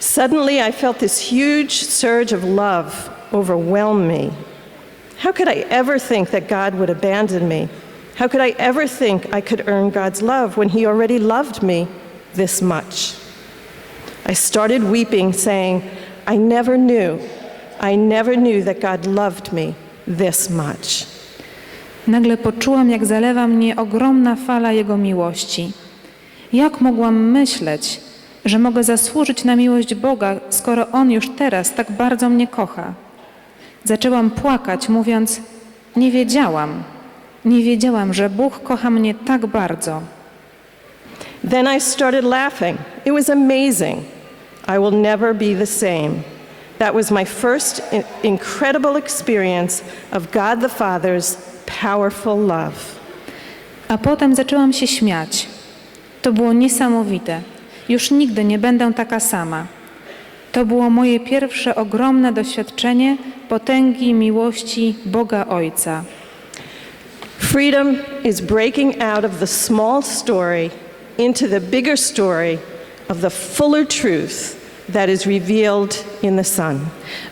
Suddenly, I felt this huge surge of love overwhelm me. How could I ever think that God would abandon me? How could I ever think I could earn God's love when He already loved me this much? I started weeping, saying, I never knew, I never knew that God loved me this much. Nagle poczułam, jak zalewa mnie ogromna fala Jego miłości. Jak mogłam myśleć, że mogę zasłużyć na miłość Boga, skoro On już teraz tak bardzo mnie kocha? Zaczęłam płakać, mówiąc: Nie wiedziałam, nie wiedziałam, że Bóg kocha mnie tak bardzo. Then I started laughing. It was amazing. I will never be the same. That was my first in- incredible experience of God the Father's powerful love. A potem zaczęłam się śmiać. To było niesamowite. Już nigdy nie będę taka sama. To było moje pierwsze ogromne doświadczenie potęgi miłości Boga Ojca. Freedom is breaking out of the small story into the bigger story of the fuller truth that is revealed in the Son.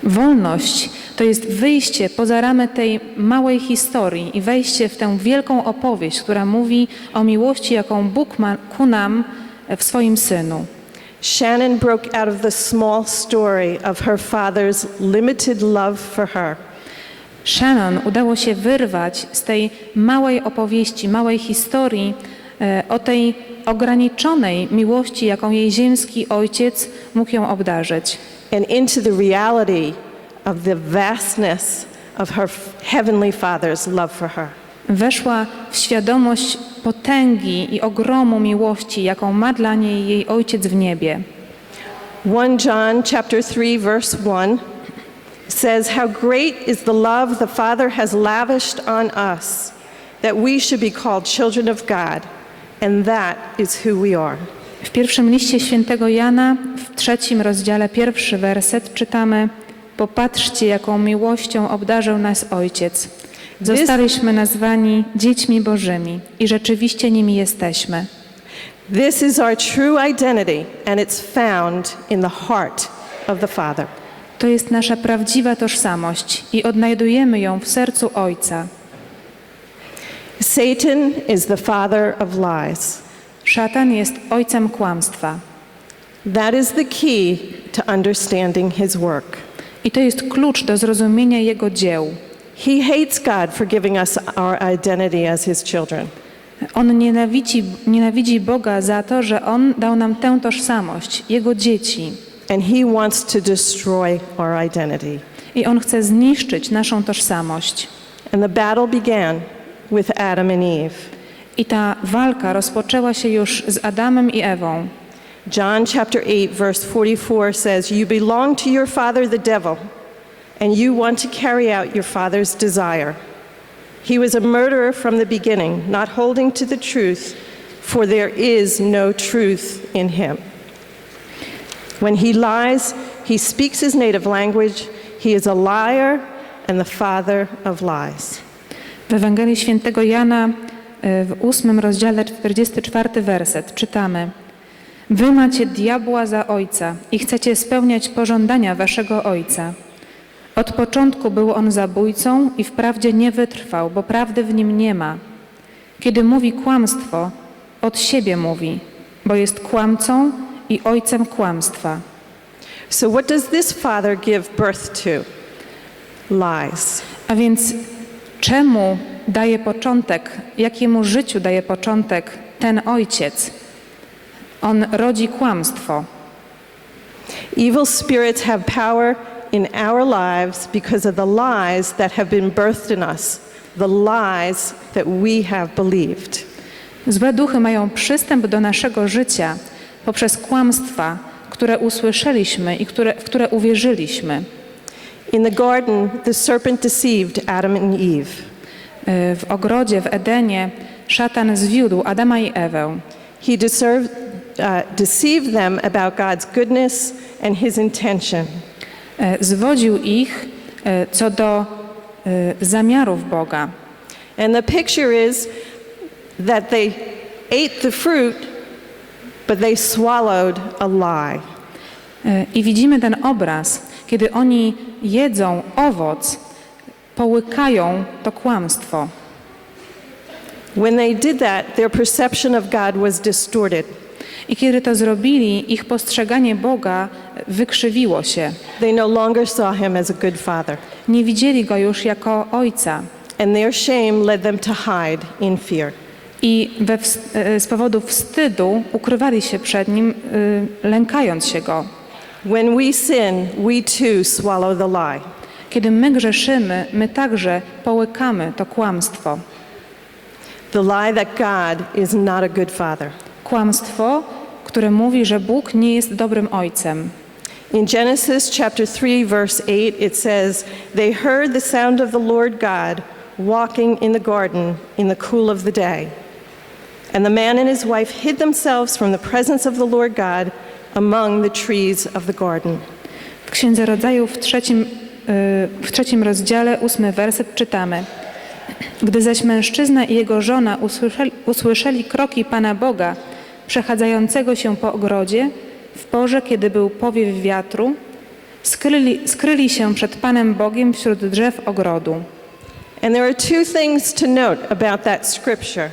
Wolność to jest wyjście poza ramy tej małej historii i wejście w tę wielką opowieść, która mówi o miłości, jaką Bóg ma ku nam w swoim Synu. Shannon broke out of the small story of her father's limited love for her. Shannon udało się wyrwać z tej małej opowieści, małej historii e, o tej ograniczonej miłości, jaką jej ziemski ojciec mógł ją obdarzyć. and into the reality of the vastness of her heavenly Father's love for her. Weszła w świadomość potęgi i ogromu miłości, jaką ma dla niej jej ojciec w niebie. 1 John chapter 3 verse 1 says how great is the love the Father has lavished on us that we should be called children of God and that is who we are. W pierwszym liście świętego Jana, w trzecim rozdziale, pierwszy werset czytamy Popatrzcie, jaką miłością obdarzył nas Ojciec. Zostaliśmy nazwani dziećmi Bożymi i rzeczywiście nimi jesteśmy. This is our true identity and it's found in the heart of the Father. To jest nasza prawdziwa tożsamość i odnajdujemy ją w sercu Ojca. Satan is the father of lies. Szatan jest ojcem kłamstwa. That is the key to understanding his work. I to jest klucz do zrozumienia jego dzieł. He hates God for giving us our identity as his children. On nienawidzi, nienawidzi Boga za to, że On dał nam tę tożsamość, Jego dzieci. And he wants to destroy our identity. I On chce zniszczyć naszą tożsamość. And the battle began with Adam and Eve. I ta walka rozpoczęła się już z Adamem i Ewą. John chapter 8 verse 44 says, "You belong to your father the devil, and you want to carry out your father's desire. He was a murderer from the beginning, not holding to the truth, for there is no truth in him. When he lies, he speaks his native language. He is a liar and the father of lies." W Ewangelii Świętego Jana e, w ósmym rozdziale 44 werset czytamy Wy macie diabła za ojca i chcecie spełniać pożądania waszego ojca. Od początku był on zabójcą i wprawdzie nie wytrwał, bo prawdy w nim nie ma. Kiedy mówi kłamstwo, od siebie mówi, bo jest kłamcą i ojcem kłamstwa. So what does this father give birth to? Lies. A więc czemu daje początek, jakiemu życiu daje początek ten ojciec? On rodzi kłamstwo. Evil spirits have power in our lives because of the lies that have been birthed in us, the lies that we have believed. Złe duchy mają przystęp do naszego życia poprzez kłamstwa, które usłyszeliśmy i które, w które uwierzyliśmy. In the garden, the serpent deceived Adam and Eve. Y, W ogrodzie w Edenie szatan zwiódł Adama i Ewę. He deserved, uh, deceived them about God's goodness and his intention. Y, Zwodził ich y, co do y, zamiarów Boga. And the picture is that they ate the fruit, but they swallowed a lie. E, I widzimy ten obraz, kiedy oni jedzą owoc, połykają to kłamstwo. When they did that, their perception of God was distorted. I kiedy to zrobili, ich postrzeganie Boga wykrzywiło się. They no longer saw him as a good father, Nie widzieli go już jako ojca. and their shame led them to hide in fear. I we, e, z powodu wstydu ukrywali się przed nim, y, lękając się go. When we sin, we too swallow the lie. Kiedy my grzeszymy, my także połykamy to kłamstwo. The lie that God is not a good father. Kłamstwo, które mówi, że Bóg nie jest dobrym ojcem. In Genesis chapter 3 verse 8 it says, "They heard the sound of the Lord God walking in the garden in the cool of the day. And the man and his wife hid themselves from the presence of the Lord God among the trees of the garden." W Księdze Rodzaju w trzecim, y, w trzecim rozdziale, ósmy werset czytamy. Gdy zaś mężczyzna i jego żona usłyszeli, usłyszeli kroki Pana Boga, przechadzającego się po ogrodzie, w porze, kiedy był powiew wiatru, skryli, skryli się przed Panem Bogiem wśród drzew ogrodu. And there are two things to note about that scripture.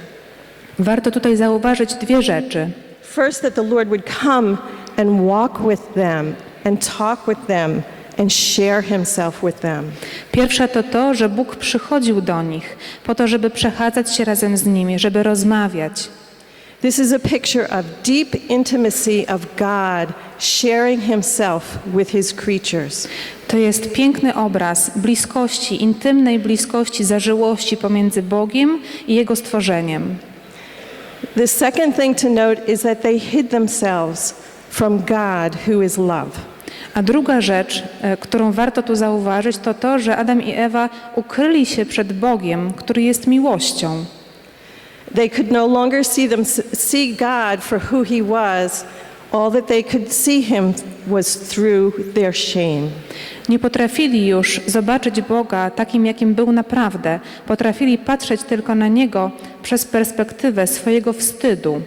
Warto tutaj zauważyć dwie rzeczy. First, that the Lord would come and walk with them and talk with them and share himself with them. Pierwsza to to, że Bóg przychodził do nich po to, żeby przechadzać się razem z nimi, żeby rozmawiać. This is a picture of deep intimacy of God sharing himself with his creatures. To jest piękny obraz bliskości, intymnej bliskości, zażyłości pomiędzy Bogiem i Jego stworzeniem. The second thing to note is that they hid themselves from God, who is love. A druga rzecz, e, którą warto tu zauważyć, to to, że Adam i Ewa ukryli się przed Bogiem, który jest miłością. They could no longer see, them, see God for who he was. All that they could see him was through their shame. Nie potrafili już zobaczyć Boga takim, jakim był naprawdę. Potrafili patrzeć tylko na Niego przez perspektywę swojego wstydu.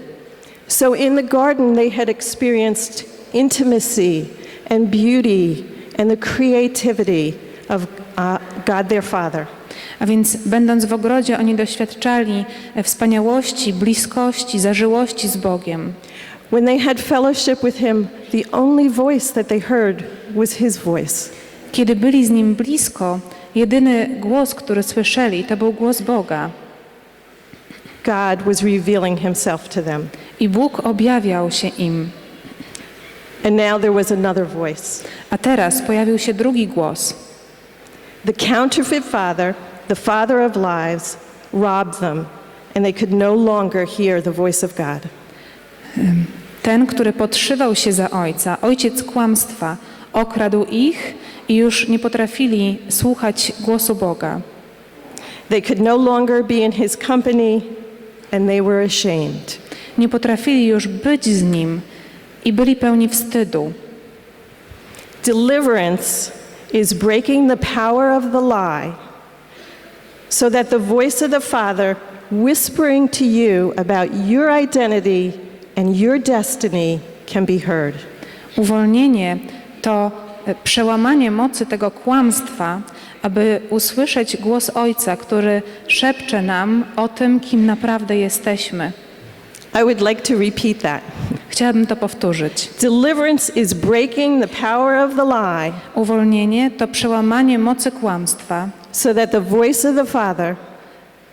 So in the garden, they had experienced intimacy and beauty and the creativity of uh, God their Father. A więc, będąc w ogrodzie, oni doświadczali wspaniałości, bliskości, zażyłości z Bogiem. When they had fellowship with Him, the only voice that they heard was His voice. Kiedy byli z Nim blisko, jedyny głos, który słyszeli, to był głos Boga. God was revealing Himself to them. I Bóg objawiał się im. And now there was another voice. A teraz pojawił się drugi głos. The counterfeit father, the father of lies, robbed them, and they could no longer hear the voice of God. Ten, który podszywał się za ojca, ojciec kłamstwa, okradł ich i już nie potrafili słuchać głosu Boga. They could no longer be in His company, and they were ashamed. Nie potrafili już być z nim i byli pełni wstydu. Deliverance is breaking the power of the lie so that the voice of the Father whispering to you about your identity and your destiny can be heard. Uwolnienie to e, przełamanie mocy tego kłamstwa, aby usłyszeć głos Ojca, który szepcze nam o tym, kim naprawdę jesteśmy. I would like to repeat that. Chciałabym to powtórzyć. Deliverance is breaking the power of the lie Uwolnienie to przełamanie mocy kłamstwa, so that the voice of the Father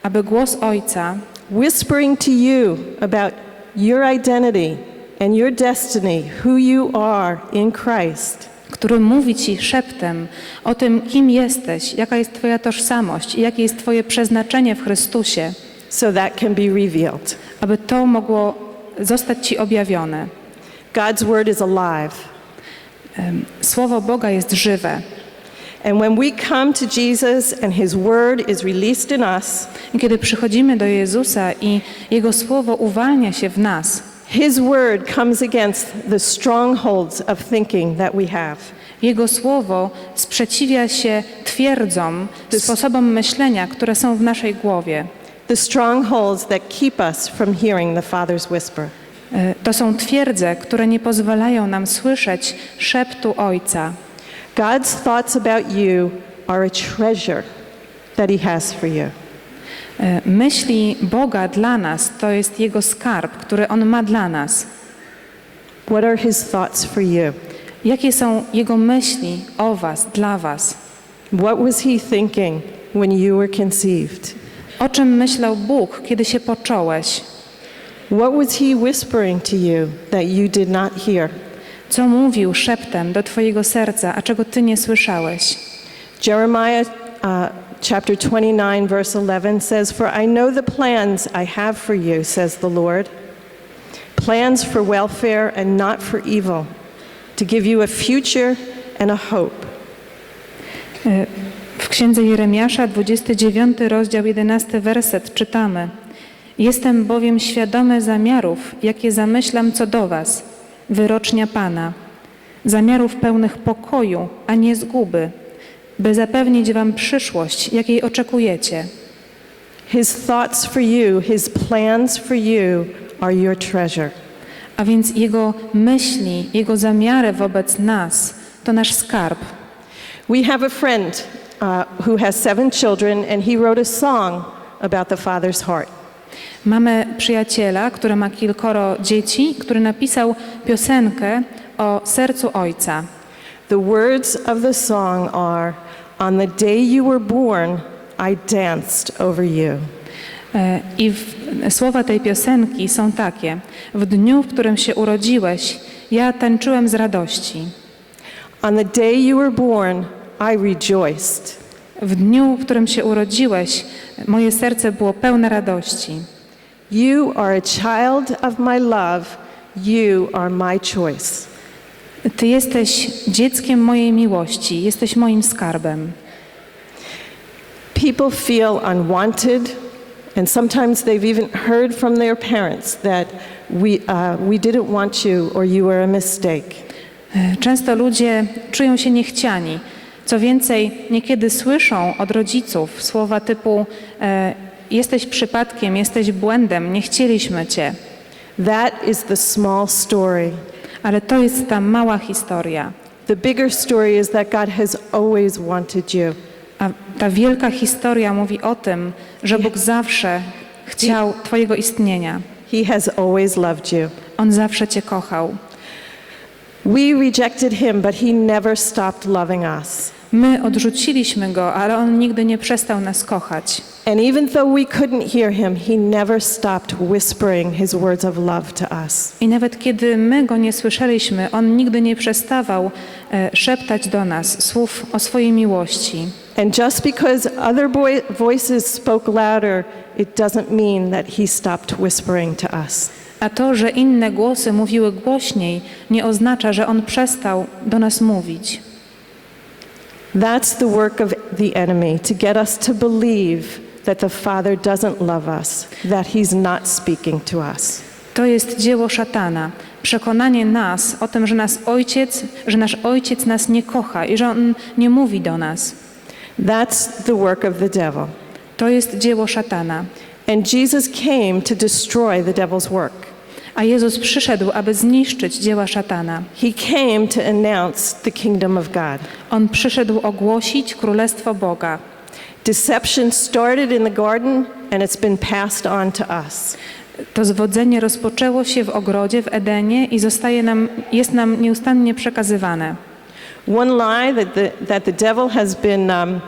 aby głos Ojca whispering to you about your identity and your destiny, who you are in Christ, który mówi Ci szeptem o tym, kim jesteś, jaka jest Twoja tożsamość i jakie jest Twoje przeznaczenie w Chrystusie, so that can be revealed. aby to mogło zostać Ci objawione. God's word is alive. Słowo Boga jest żywe. And when we come to Jesus and his word is released in us, I kiedy przychodzimy do Jezusa i Jego Słowo uwalnia się w nas, his word comes against the strongholds of thinking that we have. Jego Słowo sprzeciwia się twierdzom, sposobom myślenia, które są w naszej głowie. The strongholds that keep us from hearing the Father's whisper. E, To są twierdze, które nie pozwalają nam słyszeć szeptu Ojca. God's thoughts about you are a treasure that He has for you. E, Myśli Boga dla nas to jest Jego skarb, który On ma dla nas. What are His thoughts for you? Jakie są Jego myśli o Was, dla Was? What was He thinking when you were conceived? O czym myślał Bóg, kiedy się począłeś? What was He whispering to you that you did not hear? Co mówił szeptem do Twojego serca, a czego Ty nie słyszałeś? Jeremiah uh, chapter 29, verse 11 says, For I know the plans I have for you, says the Lord plans for welfare and not for evil, to give you a future and a hope. E, W księdze Jeremiasza, 29 rozdział, 11 werset czytamy: Jestem bowiem świadomy zamiarów, jakie zamyślam co do Was, wyrocznia Pana, zamiarów pełnych pokoju, a nie zguby, by zapewnić Wam przyszłość, jakiej oczekujecie. His thoughts for you, His plans for you are your treasure. A więc Jego myśli, Jego zamiary wobec nas to nasz skarb. We have a friend uh, who has seven children, and he wrote a song about the Father's heart. Mamy przyjaciela, który ma kilkoro dzieci, który napisał piosenkę o sercu Ojca. The words of the song are On the day you were born, I danced over you. E, I w, słowa tej piosenki są takie: W dniu, w którym się urodziłeś, ja tańczyłem z radości. On the day you were born, I rejoiced. W dniu, w którym się urodziłeś, moje serce było pełne radości. You are a child of my love. You are my choice. Ty jesteś dzieckiem mojej miłości, jesteś moim skarbem. People feel unwanted, and sometimes they've even heard from their parents that we, uh, we didn't want you or you were a mistake. Często ludzie czują się niechciani. Co więcej, niekiedy słyszą od rodziców słowa typu: e, Jesteś przypadkiem, jesteś błędem, nie chcieliśmy cię. That is the small story. Ale to jest ta mała historia. The bigger story is that God has always wanted you. A ta wielka historia mówi o tym, że Bóg zawsze chciał Twojego istnienia. He has always loved you. On zawsze Cię kochał. We rejected him, but he never stopped loving us. My odrzuciliśmy Go, ale On nigdy nie przestał nas kochać. And even though we couldn't hear him, he never stopped whispering his words of love to us. I nawet kiedy my Go nie słyszeliśmy, On nigdy nie przestawał e, szeptać do nas słów o swojej miłości. And just because other boy- voices spoke louder, it doesn't mean that he stopped whispering to us. A to, że inne głosy mówiły głośniej, nie oznacza, że On przestał do nas mówić. That's the work of the enemy to get us to believe that the Father doesn't love us, that he's not speaking to us. To jest dzieło szatana. Przekonanie nas o tym, że nas ojciec, że nasz ojciec nas nie kocha i że on nie mówi do nas. That's the work of the devil. To jest dzieło szatana. And Jesus came to destroy the devil's work. A Jezus przyszedł, aby zniszczyć dzieła szatana. He came to announce the kingdom of God. On przyszedł ogłosić królestwo Boga. Deception started in the garden and it's been passed on to us. To zwodzenie rozpoczęło się w ogrodzie w Edenie i zostaje nam, jest nam nieustannie przekazywane. One lie that the, that the devil has been um,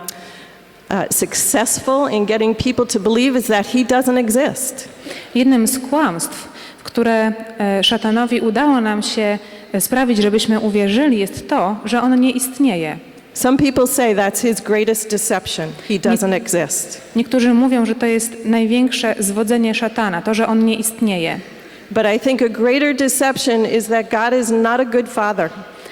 uh, successful in getting people to believe is that he doesn't exist. Jednym z kłamstw, w które e, szatanowi udało nam się e, sprawić, żebyśmy uwierzyli, jest to, że on nie istnieje. Some people say that's his greatest deception. He doesn't exist. Niektórzy mówią, że to jest największe zwodzenie szatana, to, że on nie istnieje. But I think a greater deception is that God is not a good father.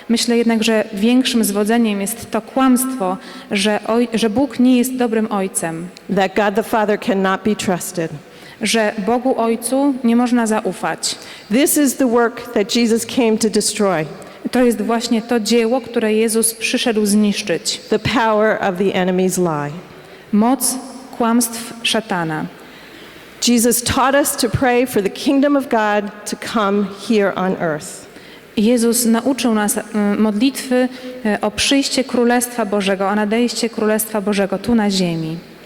Myślę jednak, że większym zwodzeniem jest to kłamstwo, że, oj, że Bóg nie jest dobrym ojcem, that God the Father cannot be trusted. że Bogu Ojcu nie można zaufać. This is the work that Jesus came to destroy To jest właśnie to dzieło, które Jezus przyszedł zniszczyć. the power of the enemy's lie. Moc kłamstw szatana. Jesus taught us to pray for the kingdom of God to come here on earth. Jezus nauczył nas e, modlitwy e, o przyjście Królestwa Bożego, o nadejście Królestwa Bożego tu na ziemi.